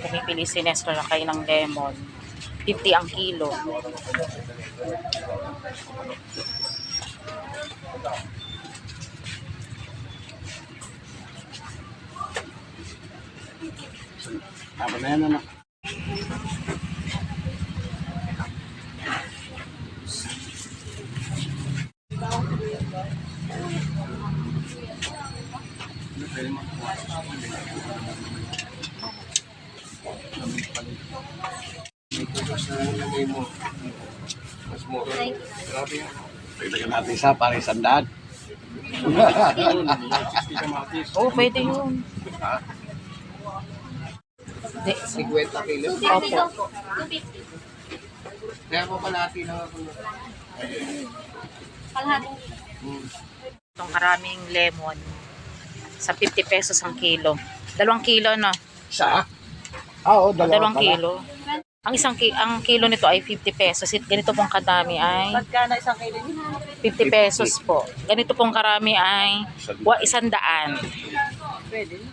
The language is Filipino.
Pumipili si Nestor na kayo ng lemon. 50 ang kilo. Tama na yan, anak. Pagdagan natin isa, para isandaan. Oo, oh, pwede yun. Di, 50 kilo. opo. Kaya pa pala natin na Itong karaming lemon. Sa 50 pesos ang kilo. Dalawang kilo, no? Sa? Ah, Oo, Dalawang, dalawa pala. kilo. Ang isang ki ang kilo nito ay 50 pesos. It- Ganito pong kadami ay Magkano isang kilo niya? 50 pesos po. Ganito pong karami ay wa, isang daan. Pwede.